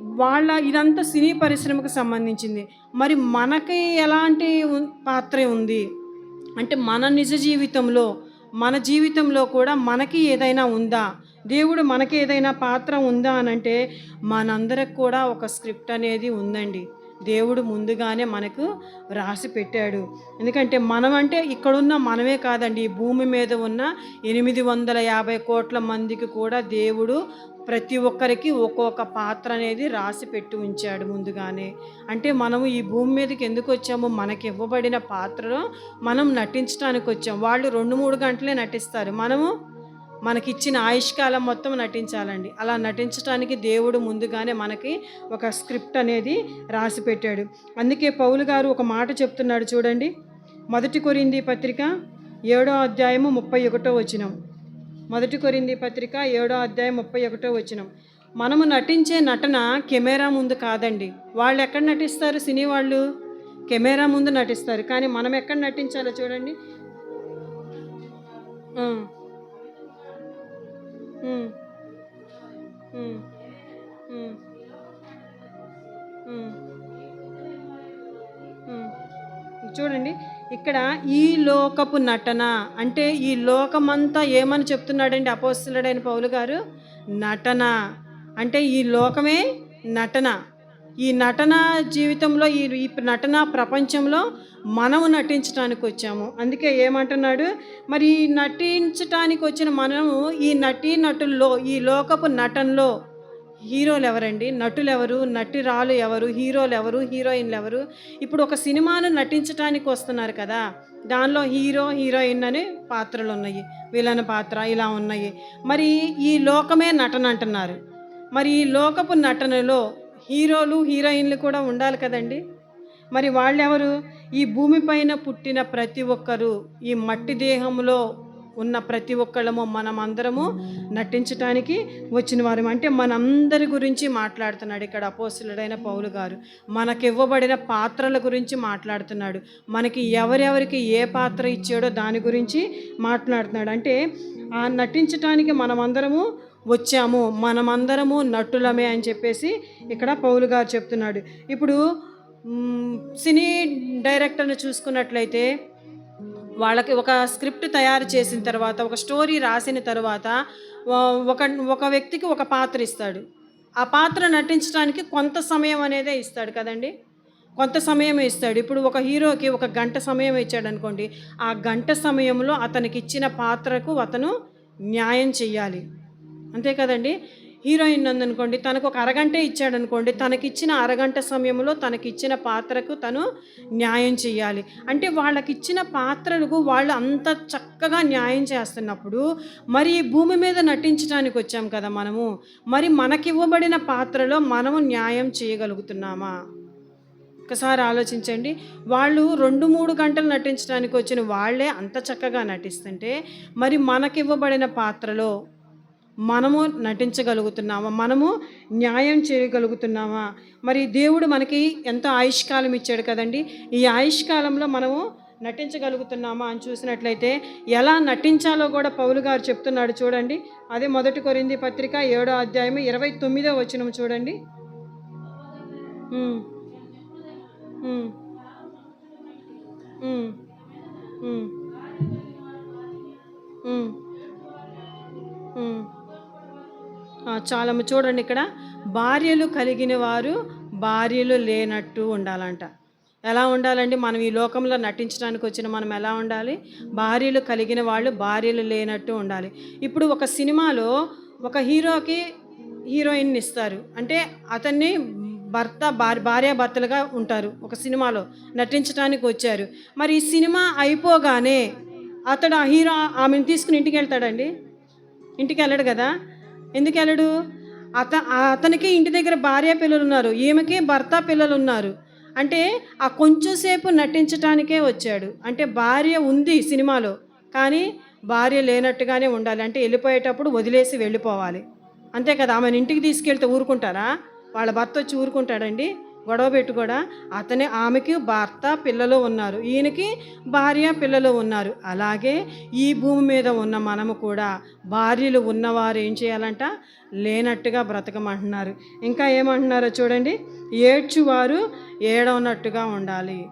వాళ్ళ ఇదంతా సినీ పరిశ్రమకు సంబంధించింది. మరి మనకి ఎలాంటి పాత్ర ఉంది? అంటే మన నిజ జీవితంలో మన జీవితంలో కూడా మనకి ఏదైనా ఉందా? దేవుడు మనకి ఏదైనా పాత్ర ఉందా అని అంటే మనందరికి కూడా ఒక స్క్రిప్ట్ అనేది ఉందండి. దేవుడు ముందుగానే మనకు రాసి పెట్టాడు. ఎందుకంటే మనం అంటే ఇక్కడున్న మనమే కాదండి. ఈ భూమి మీద ఉన్న ఎనిమిది వందల యాభై కోట్ల మందికి కూడా దేవుడు ప్రతి ఒక్కరికి ఒక్కొక్క పాత్ర అనేది రాసి పెట్టి ఉంచాడు ముందుగానే. అంటే మనము ఈ భూమి మీదకి ఎందుకు వచ్చామో మనకి ఇవ్వబడిన పాత్రలో మనం నటించడానికి వచ్చాం. వాళ్ళు రెండు మూడు గంటలే నటిస్తారు. మనము మనకిచ్చిన ఆయుష్కాలం మొత్తం నటించాలండి. అలా నటించడానికి దేవుడు ముందుగానే మనకి ఒక స్క్రిప్ట్ అనేది రాసి పెట్టాడు. అందుకే పౌలు గారు ఒక మాట చెప్తున్నాడు చూడండి. మొదటి కొరింది పత్రిక ఏడో అధ్యాయము ముప్పై ఒకటో వచనం. మొదటి కొరింది పత్రిక ఏడో అధ్యాయం ముప్పై ఒకటో వచనం. మనము నటించే నటన కెమెరా ముందు కాదండి. వాళ్ళు ఎక్కడ నటిస్తారు? సినీ వాళ్ళు కెమెరా ముందు నటిస్తారు. కానీ మనం ఎక్కడ నటించాలో చూడండి. చూడండి. ఇక్కడ ఈ లోకపు నటన అంటే ఈ లోకమంతా ఏమని చెప్తున్నాడండి అపోస్తులుడైన పౌలు గారు? నటన. అంటే ఈ లోకమే నటన. ఈ నటన జీవితంలో ఈ ఈ నటన ప్రపంచంలో మనము నటించడానికి వచ్చాము. అందుకే ఏమంటున్నాడు? మరి ఈ నటించటానికి వచ్చిన మనము ఈ నటీ నటుల్లో ఈ లోకపు నటనలో హీరోలు ఎవరండి నటులు ఎవరు నటిరాలు ఎవరు హీరోలు ఎవరు హీరోయిన్లు ఎవరు ఇప్పుడు ఒక సినిమాను నటించడానికి వస్తున్నారు కదా దానిలో హీరో హీరోయిన్ అనే పాత్రలు ఉన్నాయి విలన్ పాత్ర ఇలా ఉన్నాయి. మరి ఈ లోకమే నటన అంటున్నారు. మరి ఈ లోకపు నటనలో హీరోలు హీరోయిన్లు కూడా ఉండాలి కదండి. మరి వాళ్ళెవరు? ఈ భూమిపైన పుట్టిన ప్రతి ఒక్కరూ ఈ మట్టి దేహంలో ఉన్న ప్రతి ఒక్కళ్ళము మనం అందరము నటించటానికి వచ్చిన వారు. అంటే మనందరి గురించి మాట్లాడుతున్నాడు ఇక్కడ అపోసులుడైన పౌలు గారు. మనకి ఇవ్వబడిన పాత్రల గురించి మాట్లాడుతున్నాడు. మనకి ఎవరెవరికి ఏ పాత్ర ఇచ్చాడో దాని గురించి మాట్లాడుతున్నాడు. అంటే ఆ నటించటానికి మనమందరము వచ్చాము మనమందరము నటులమే అని చెప్పేసి ఇక్కడ పౌలు గారు చెప్తున్నాడు. ఇప్పుడు సినీ డైరెక్టర్ని చూసుకున్నట్లయితే వాళ్ళకి ఒక స్క్రిప్ట్ తయారు చేసిన తర్వాత ఒక స్టోరీ రాసిన తర్వాత ఒక ఒక వ్యక్తికి ఒక పాత్ర ఇస్తాడు. ఆ పాత్ర నటించడానికి కొంత సమయం అనేదే ఇస్తాడు కదండి? కొంత సమయం ఇస్తాడు. ఇప్పుడు ఒక హీరోకి ఒక గంట సమయం ఇచ్చాడు అనుకోండి ఆ గంట సమయంలో అతనికి ఇచ్చిన పాత్రకు అతను న్యాయం చెయ్యాలి. అంతే కదండి? హీరోయిన్ ఉందనుకోండి తనకు ఒక అరగంటే ఇచ్చాడు అనుకోండి తనకిచ్చిన అరగంట సమయంలో తనకిచ్చిన పాత్రకు తను న్యాయం చేయాలి అంటే వాళ్ళకి ఇచ్చిన పాత్రలకు వాళ్ళు అంత చక్కగా న్యాయం చేస్తున్నప్పుడు మరి ఈ భూమి మీద నటించడానికి వచ్చాం కదా మనము మరి మనకివ్వబడిన పాత్రలో మనము న్యాయం చేయగలుగుతున్నామా? ఒకసారి ఆలోచించండి. వాళ్ళు రెండు మూడు గంటలు నటించడానికి వచ్చిన వాళ్ళే అంత చక్కగా నటిస్తుంటే మరి మనకివ్వబడిన పాత్రలో మనము నటించగలుగుతున్నామా? మనము న్యాయం చేయగలుగుతున్నామా? మరి దేవుడు మనకి ఎంతో ఆయుష్కాలం ఇచ్చాడు కదండి? ఈ ఆయుష్కాలంలో మనము నటించగలుగుతున్నామా అని చూసినట్లయితే ఎలా నటించాలో కూడా పౌలు గారు చెప్తున్నాడు చూడండి. అదే మొదటి కొరింది పత్రిక ఏడో అధ్యాయం ఇరవై తొమ్మిదో వచ్చిన చూడండి. చాలము చాలా చూడండి ఇక్కడ. భార్యలు కలిగిన వారు భార్యలు లేనట్టు ఉండాలంట. ఎలా ఉండాలండి? మనం ఈ లోకంలో నటించడానికి వచ్చిన మనం ఎలా ఉండాలి? భార్యలు కలిగిన వాళ్ళు భార్యలు లేనట్టు ఉండాలి. ఇప్పుడు ఒక సినిమాలో ఒక హీరోకి హీరోయిన్ ఇస్తారు. అంటే అతన్ని భర్త భార్య భార్యాభర్తలుగా ఉంటారు ఒక సినిమాలో నటించడానికి వచ్చారు. మరి ఈ సినిమా అయిపోగానే అతడు ఆ హీరో ఆమెను తీసుకుని ఇంటికి వెళ్తాడండి? ఇంటికి వెళ్ళడు కదా? ఎందుకు వెళ్ళడు అత అతనికి ఇంటి దగ్గర భార్య పిల్లలు ఉన్నారు ఈమెకి భర్త పిల్లలు ఉన్నారు అంటే ఆ కొంచెం సేపు నటించటానికే వచ్చాడు. అంటే భార్య ఉంది సినిమాలో కానీ భార్య లేనట్టుగానే ఉండాలి. అంటే వెళ్ళిపోయేటప్పుడు వదిలేసి వెళ్ళిపోవాలి. అంతే కదా? ఆమెను ఇంటికి తీసుకెళ్తే ఊరుకుంటారా? వాళ్ళ భర్త వచ్చి ఊరుకుంటాడండి. గొడవ పెట్టి కూడా అతని ఆమెకి భర్త పిల్లలు ఉన్నారు. ఈయనకి భార్య పిల్లలు ఉన్నారు. అలాగే ఈ భూమి మీద ఉన్న మనము కూడా భార్యలు ఉన్నవారు ఏం చేయాలంట? లేనట్టుగా బ్రతకమంటున్నారు. ఇంకా ఏమంటున్నారో చూడండి. ఏడ్చువారు ఏడవనట్టుగా ఉండాలి.